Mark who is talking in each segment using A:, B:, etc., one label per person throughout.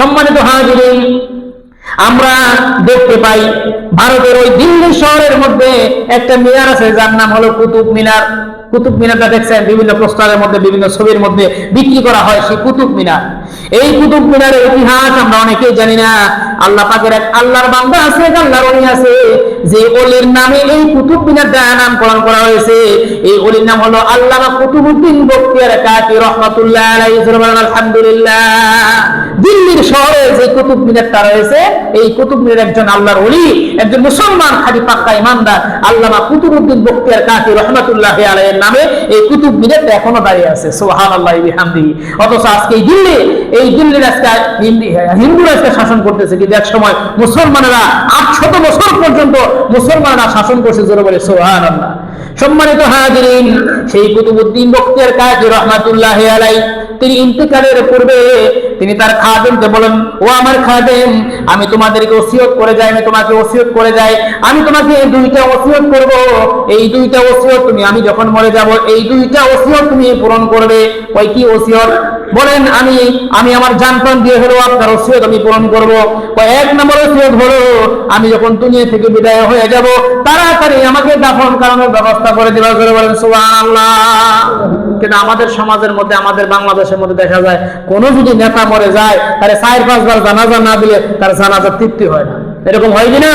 A: সম্মানিত হাজিরিন, আমরা দেখতে পাই ভারতের ওই দিল্লি শহরের মধ্যে একটা মিনার আছে, যার নাম হলো কুতুব মিনার। কুতুব মিনারটা দেখছেন? বিভিন্ন পোস্টারের মধ্যে, বিভিন্ন ছবির মধ্যে বিক্রি করা হয় সেই কুতুব মিনার। এই কুতুব মিনারের ইতিহাস আমরা অনেকেই জানি না। আল্লাহ পাকের এক আল্লাহর বান্দা আছে, এক আল্লাহর অলি আছে। যে অলির নামে এই কুতুব মিনারটা নামকরণ করা হয়েছে। এই অলির নাম হলো আল্লামা কুতুবুদ্দিন বক্তিয়ার কাকি রহমাতুল্লাহ আলাইহি। আলহামদুলিল্লাহ। দিল্লির শহরে যে কুতুব মিনারটা রয়েছে, এই কুতুব মিনার একজন আল্লাহর অলি একজন মুসলমান খালি পাক্কা ইমানদার আল্লামা কুতুবুদ্দিন বক্তিয়ার কাকি রহমাতুল্লাহ আলাইহির নামে এই কুতুব মিনারটা এখনও দাঁড়িয়ে আছে। সুবহানাল্লাহি বিহামদিহি অথচ আজকে এই দিল্লি, এই দিল্লির আজকে হিন্দি- হিন্দুরা আজকে শাসন করতেছে, কিন্তু এক সময় মুসলমানেরা আটশত বছর পর্যন্ত মুসলমানরা শাসন করছে জোরে বলে সোহান আল্লাহ সম্মানিত হাজিরিন, সেই কুতুবুদ্দিন বক্তিয়ার কাকি রহমাতুল্লাহ আলাই তিনি ইন্তেকালের পূর্বে তিনি তার খাদেমকে বলেন, ও আমার খাদেম, আমি তোমাদেরকে ওসিয়ত করে যাই, আমি তোমাকে ওসিয়ত করে যাই, আমি তোমাকে এই দুইটা ওসিয়ত করব। এই দুইটা ওসিয়ত তুমি, আমি যখন মরে যাব, এই দুইটা ওসিয়ত তুমি পূরণ করবে। ওই কি ওসিয়ত? বলেন, আমি আমি আমার জানপ্রাণ দিয়ে হলো আপনার ওসিয়ত আমি পূরণ করব। এক নম্বর ওসিয়ত হলো, আমি যখন দুনিয়া থেকে বিদায় হয়ে যাব, তাড়াতাড়ি আমাকে দাফন কারণের ব্যবস্থা করে দেওয়া করে বলেন কিন্তু আমাদের সমাজের মধ্যে, আমাদের বাংলাদেশের মধ্যে দেখা যায়, কোনো যদি নেতা মরে যায়, তাহলে চার, পাঁচবার জানাজা না দিলে তার জানাজা তৃপ্তি হয় না। এরকম হয় কি না?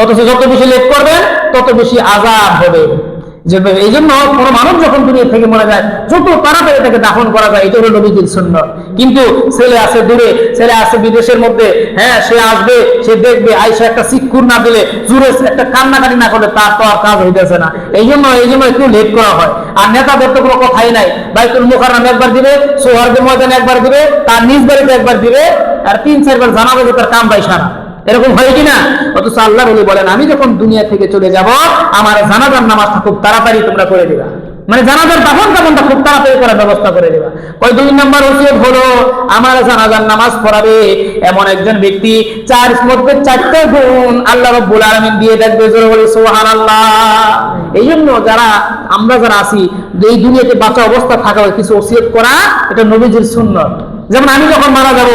A: অথচ যত বেশি লেট করবেন, তত বেশি আজাব হবে। যে এই জন্য কোনো মানব যখন দুনিয়া থেকে যায়, যত তাড়াতাড়ি তাকে দাফন করা যায়, এটা হলো সুন্নত। কিন্তু ছেলে আছে দূরে, ছেলে আছে বিদেশের মধ্যে হ্যাঁ সে আসবে, সে দেখবে আইসা একটা শিক্ষুর না দিলে জুড়ে একটা কান্নাকাটি না করলে তার তো আর কাজ হইতেছে না। এই জন্য এই জন্য একটু লেট করা হয়। আর নেতাদের তো কোনো কথাই নাই। বাইতুল মুখারাম একবার দিবে সোহার্দ ময়দানে একবার দিবে, তার নিজ বাড়িতে একবার দিবে, আর তিন চারবার জানাবে যে তার কাম পাই সারা। এরকম হয় কিনা? অথচ আল্লাহ বলি বলেন, আমি যখন দুনিয়া থেকে চলে যাব, আমার জানাজার নামাজটা খুব তাড়াতাড়ি তোমরা করে দিবা। মানে জানাজার দাফন কাফনটা খুব তাড়াতাড়ি করার ব্যবস্থা করে দিবা। ওই দুই নম্বর ওসিয়ত হলো, আমার জানাজার নামাজ পড়াবে এমন একজন ব্যক্তি, চার মধ্যে চারটে গুণ আল্লাহ রব্বুল আলামিন দিয়ে দেখবে, জোরে বলি, সুবহানাল্লাহ। এই জন্য যারা, আমরা যারা আছি, যে এই দুনিয়াতে বাঁচা অবস্থা থাকা কিছু ওসিয়ত করা, এটা নবীজির সুন্নত। যেমন আমি যখন মারা যাব,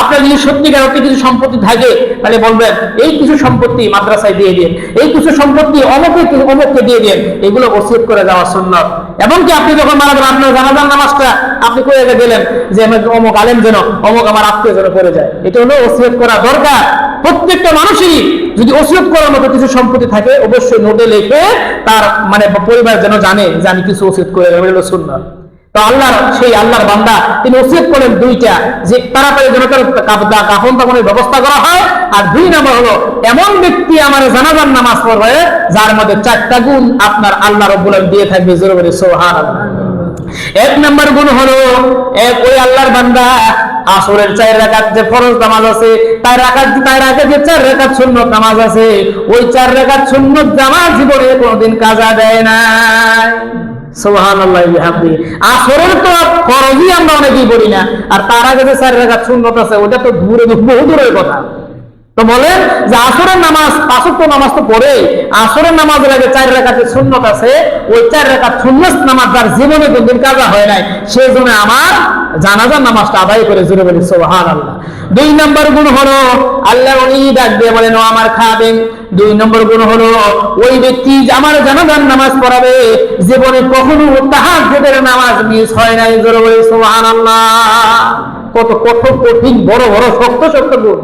A: আপনার যদি সত্যিকার অর্থে কিছু সম্পত্তি থাকে, তাহলে বলবেন, এই কিছু সম্পত্তি মাদ্রাসায় দিয়ে দিন, এই কিছু সম্পত্তি অমুকে, অমুককে দিয়ে দিন, এগুলো ওসিয়ত করে যাওয়া সুন্নত। এবং কি আপনি যখন মারা যাবেন, আপনার জানাজার নামাজটা আপনি করে গেলেন, যে অমুক আলেম যেন, অমুক আমার আত্মীয় যেন করে যায়। এটা হলো ওসিয়ত করা দরকার। প্রত্যেকটা মানুষেরই যদি ওসিয়ত করার মতো কিছু সম্পত্তি থাকে, অবশ্যই নোটে লিখে তার মানে পরিবার যেন জানে যে আমি কিছু ওসিয়ত করে যাব এটা সুন্নত। তো আল্লাহর সেই আল্লাহর বান্দা তিনি ওসিয়ত করেন দুইটা, যে তাড়াতাড়ি যেন তার কাপ- কাফন দাফনের ব্যবস্থা করা হয়। আর দুই নম্বর হলো, এমন ব্যক্তি আমার জানাজার নামাজ পড়বে, যার মধ্যে চারটা গুণ আপনার আল্লাহ রব্বুল দিয়ে থাকবে জোরে সোহান এক নম্বর গুণ হলো, এক ওই আল্লাহর বান্দা, আসরের চার রাকাত যে ফরজ নামাজ আছে, তার রাকাত, তার আগে যে চার রাকাত সুন্নত নামাজ আছে, ওই চার রাকাত সুন্নত জামাত জীবনে কোনোদিন কাজা দেয় না আর তার আগে যে চার রেখা সুন্নত আছে ওটা তো দূরে বহু দূরের কথা। তো বলেন যে আসরের নামাজ পাঁচক নামাজ তো পড়ে আসরের নামাজের আগে চার রেখাতে সুন্নত আছে, ওই চার রেখা সুন্নত নামাজ যার জীবনে কোনদিন কাজা হয় নাই। সেই জন্য আমার জানাজার নামাজটা আদায় করে জুড়ে বলি সোহান আল্লাহ দুই নম্বর গুণ হলো, আল্লাহ উনি ডাক দিয়ে বলেন, ও আমার খাবেন দুই নম্বর গুণ হলো, ওই ব্যক্তি যে আমার জানাজার নামাজ পড়াবে, জীবনে কখনো তাহার নামাজ মিস হয় নাই। জোরে বলি সোহান আল্লাহ কত কঠোর, কঠিন, বড় বড়, শক্ত শক্ত গুণ।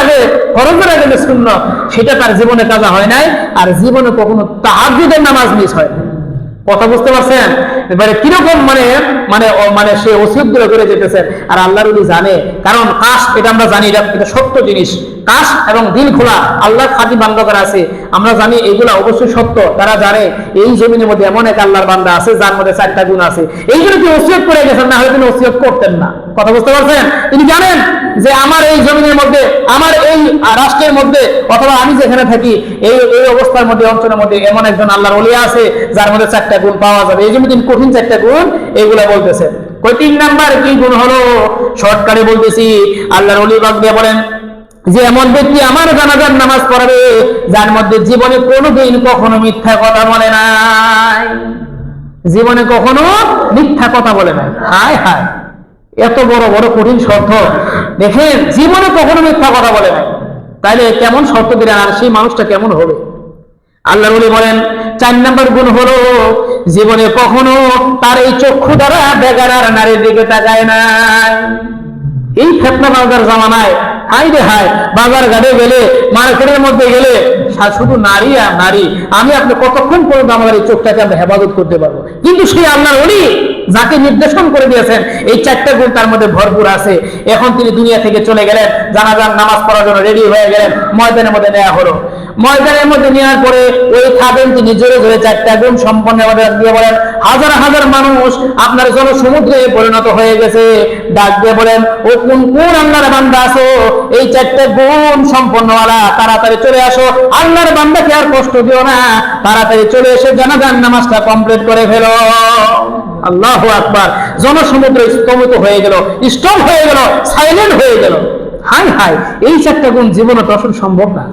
A: আগে ফরজের শূন্য সেটা তার জীবনে কাজা হয় নাই, আর জীবনে কখনো তাহাজুদের নামাজ মিস হয় কথা বুঝতে পারছেন? এবারে কীরকম মানে মানে মানে সে গুলো করে যেতেছেন আর আল্লাহর জানে। কারণ কাশ, এটা আমরা জানি এটা সত্য জিনিস। কাশ এবং দিল খোলা আল্লাহর খাদি বান্ধবরা আছে। আমরা জানি এগুলা অবশ্যই সত্য। তারা জানে এই জমিনের মধ্যে এমন এক আল্লাহর বান্দা আছে, যার মধ্যে চারটা গুণ আছে। এইগুলো কি ওসিয়ত করে গেছেন, না হলে তিনি ওসিয়ত করতেন না। কথা বুঝতে পারছেন? তিনি জানেন যে আমার এই জমিনের মধ্যে, আমার এই রাষ্ট্রের মধ্যে, অথবা আমি যেখানে থাকি, এই এই অবস্থার মধ্যে, অঞ্চলের মধ্যে এমন একজন আল্লাহর অলিয়া আছে, যার মধ্যে চারটা গুণ পাওয়া যাবে। এই জন্য তিনি কঠিন চারটা গুণ এগুলা বলতেছেন। কই তিন নাম্বার কি গুণ হলো? শর্টকাটে বলতেছি, আল্লাহর অলি বাগ দিয়ে বলেন যে এমন ব্যক্তি আমার জানাজার নামাজ পড়াবে, যার মধ্যে জীবনে কোনোদিন কখনো মিথ্যা কথা বলে নাই। জীবনে কখনো মিথ্যা কথা বলে নাই। হায় হায়। এত বড় বড় কঠিন শর্ত। দেখেন, জীবনে কখনো মিথ্যা কথা বলে নাই। তাইলে কেমন শর্ত দিলেন আর সেই মানুষটা কেমন হবে? আল্লাহ বলি বলেন, চার নম্বর গুণ হলো, জীবনে কখনো তার এই চক্ষু দ্বারা বেগার নারীর দিকে তাকায় না এই ফেতনা বাজার জামানায় হাই রে হাই বাজার ঘাটে গেলে মার্কেটের মধ্যে গেলে শুধু নারী আর নারী। আমি আপনি কতক্ষণ পর্যন্ত আমাদের এই চোখটাকে আমরা হেফাজত করতে পারব? কিন্তু সেই আল্লাহর উনি যাকে নির্দেশন করে দিয়েছেন, এই চারটা গুণ তার মধ্যে ভরপুর আছে। এখন তিনি দুনিয়া থেকে চলে গেলেন, জানাজার নামাজ পড়ার জন্য রেডি হয়ে গেলেন, ময়দানের মধ্যে নেওয়া হলো। ময়দানের মধ্যে নেওয়ার পরে ওই খাবেন তিনি জোরে জোরে চারটা গুণ সম্পন্ন দিয়ে বলেন, হাজার হাজার মানুষ আপনার জনসমুদ্রে পরিণত হয়ে গেছে। ডাক দিয়ে বলেন, ও কোন কোন আল্লাহর বান্দা আছো? এই চারটে গুণ সম্পন্নওয়ালা, তাড়াতাড়ি চলে আসো। আল্লাহর বান্দাকে আর কষ্ট দিও না? তাড়াতাড়ি চলে এসে জানাজান নামাজটা কমপ্লিট করে ফেলো। আল্লাহ আকবার। জনসমুদ্র স্তমিত হয়ে গেল স্টপ হয়ে গেল সাইলেন্ট হয়ে গেল। হাই হাই, এই চারটা গুণ জীবনে দর্শন সম্ভব না।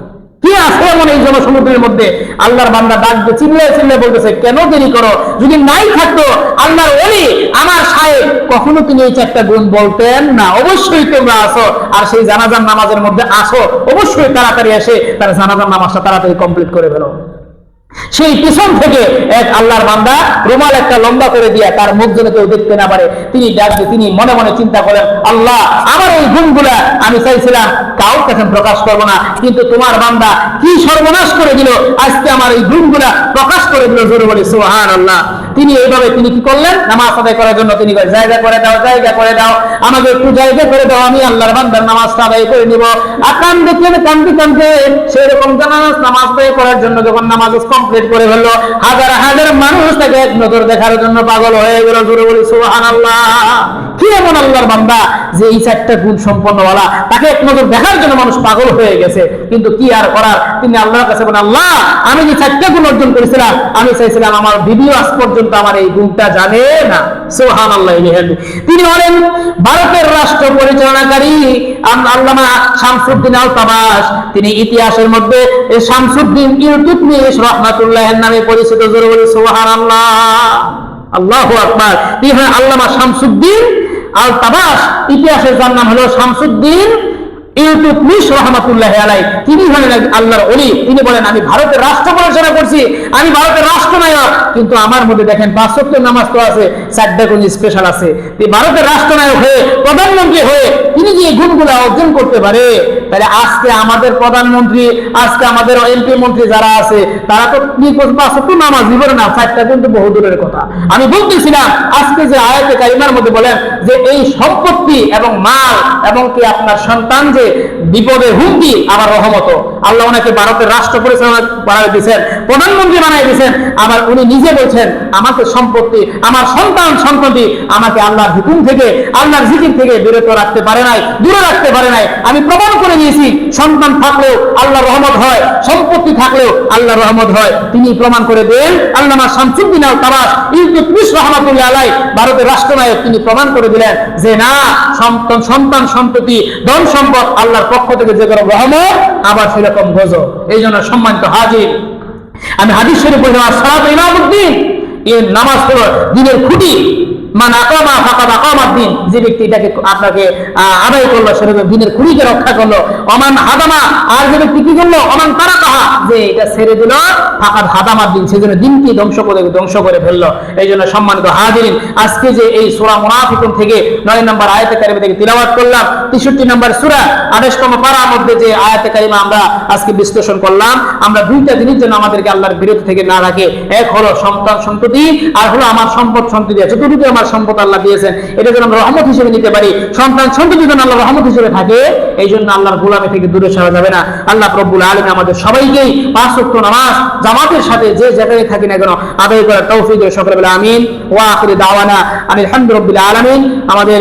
A: কি আসলে মনে এই জনসমুদ্রের মধ্যে? আল্লাহর বান্দা ডাক দিয়ে চিল্লে চিল্লে বলতেছে, কেন দেরি করো? যদি নাই থাকতো, আল্লাহর ওলি আমার সাহেব, কখনো তিনি এই চারটা গুণ বলতেন না। অবশ্যই তোমরা আসো আর সেই জানাজান নামাজের মধ্যে আসো। অবশ্যই তাড়াতাড়ি আসে তার জানাজার নামাজটা তাড়াতাড়ি কমপ্লিট করে ফেলো। সেই পিছন থেকে এক আল্লাহর বান্দা রুমাল একটা লম্বা করে দিয়ে তার মুখ যেন কেউ দেখতে না পারে। তিনি ডাকবে তিনি মনে মনে চিন্তা করেন, আল্লাহ, আমার এই গুণগুলা আমি চাইছিলাম কাউ কাছে প্রকাশ করব না। কিন্তু তোমার বান্দা কি সর্বনাশ করে দিল? আজকে আমার এই গুণগুলা প্রকাশ করে দিল জরুরি সোহান আল্লাহ তিনি এইভাবে তিনি কি করলেন? নামাজ আদায় করার জন্য তিনি জায়গা করে দাও, জায়গা করে দাও, আমাকে একটু জায়গা করে দাও, আমি আল্লাহর বান্দার নামাজটা আদায় করে নিব। আর কান দেখলেন কান্দে কান্দে সেরকম নামাজ নামাজ আদায় করার জন্য যখন নামাজ কমপ্লিট করে ফেলল, হাজার হাজার মানুষ তাকে এক নজর দেখার জন্য পাগল হয়ে গেল, জোরে বলি সুহান আল্লাহ কি এমন আল্লাহর বান্দা যে এই চারটা গুণ সম্পন্নওয়ালা, তাকে এক নজর দেখার জন্য মানুষ পাগল হয়ে গেছে? কিন্তু কি আর করার? তিনি আল্লাহর কাছে বলেন, আল্লাহ, আমি যে চারটা গুণ অর্জন করেছিলাম, আমি চাইছিলাম আমার ভিডিও আজ পর্যন্ত আমার এই গুণটা জানে না। সোহান আল্লাহ তিনি বলেন, ভারতের রাষ্ট্র পরিচালনাকারী আল্লামা শামসুদ্দিন আল তাবাস তিনি ইতিহাসের মধ্যে শামসুদ্দিন ইউতুবনিস রহমাতুল্লাহ নামে পরিচিত জোরে বলে সোহান আল্লাহ আল্লাহ আকবার। তিনি হলেন আল্লামা শামসুদ্দিন আল তাবাস ইতিহাসের যার নাম হলো শামসুদ্দিন ইউতুবনিস রহমাতুল্লাহ আলাই তিনি হলেন আল্লাহর অলি তিনি বলেন, আমি ভারতের রাষ্ট্র পড়াশোনা করছি। আমি ভারতের রাষ্ট্রনায়ক। কিন্তু আমার মধ্যে দেখেন পাঁচশত্তর নামাজ তো আছে স্পেশাল আছে। ভারতের রাষ্ট্রনায়ক হয়ে, প্রধানমন্ত্রী হয়ে তিনি যে গুণগুলো অর্জন করতে পারে, তাহলে আজকে আমাদের প্রধানমন্ত্রী, আজকে আমাদের এমপি মন্ত্রী যারা আছে, তারা তো করবে নামাজ বিবরে না, চারটা কিন্তু বহু দূরের কথা। আমি বলতেছিলাম, আজকে যে আয়াতে কারিমার মধ্যে বলেন যে এই সম্পত্তি এবং মাল এবং কি আপনার সন্তান যে বিপদে হুমকি আবার রহমত। আল্লাহ ওনাকে ভারতের রাষ্ট্র পরিচালনা বানাই দিয়েছেন, প্রধানমন্ত্রী বানাই দিয়েছেন, আবার উনি নিজে বলছেন, আমাকে সম্পত্তি, আমার সন্তান সন্ততি আমাকে আল্লাহর হুকুম থেকে, আল্লাহর জিকির থেকে বিরত রাখতে পারে নাই, দূরে রাখতে পারে নাই। আমি প্রমাণ করে দিয়েছি, সন্তান থাকলেও আল্লাহর রহমত হয়, সম্পত্তি থাকলেও আল্লাহর রহমত হয়। তিনি প্রমাণ করে দেন, আল্লামা শামসুদ্দিন আল তাবাস ইউতুবনিস রহমাতুল্লাহ আলাই ভারতের রাষ্ট্রনায়ক, তিনি প্রমাণ করে দিলেন যে না, সন্তান সন্তান সন্ততি ধন সম্পদ আল্লাহর পক্ষ থেকে যে কোনো রহমত আবার সেরকম গজব। এই জন্য সম্মানিত হাজির, আমি হাদিস শরীফ বললাম সালাত ইমামুদ্দিন এই নামাজ হলো দিনের খুঁটি। যে ব্যক্তি এটাকে আপনাকে আদায় করল হলো দিনের খুঁড়িকে রক্ষা করল। অমান হাদামা, আর যে ব্যক্তি কি করল? অমান তারা কাহা যে এটা ছেড়ে দিল, ফাকাদ হাদামার দিন সেজন্য দিনকে ধ্বংস করে ধ্বংস করে ফেলল। এই জন্য সম্মানিত হাজির আজকে যে এই সুরা মুনাফিকুন থেকে নয় নম্বর আয়াতে কারিমা থেকে তিলাওয়াত করলাম, তেষট্টি নম্বর সুরা, আঠাশতম পাড়ার মধ্যে যে আয়াতে কারিমা আমরা আজকে বিশ্লেষণ করলাম, আমরা দুইটা জিনিস যেন আমাদেরকে আল্লাহর বিরোধ থেকে না রাখে। এক হলো সন্তান সন্ততি, আর হলো আমার সম্পদ সন্ততি আছে। চতুর্থ আমার সম্পদ আল্লাহ দিয়েছেন। এটা যেন আমরা রহমত হিসেবে নিতে পারি। সন্তান সন্ততি যেন আল্লাহ রহমত হিসেবে থাকে এই জন্য আল্লাহর গোলামে থেকে দূরে সরা যাবে না। আল্লাহ প্রবুল আলমী আমাদের সবাইকেই পাঁচ সত্য নামাজ, জামাতের সাথে যে জায়গায় থাকি না কেন, আদায় করার তৌফিক সকলে আমিন। ওয়া আখরি দাওয়ানা আলহামদুলিল্লাহ আলমিন। আমাদের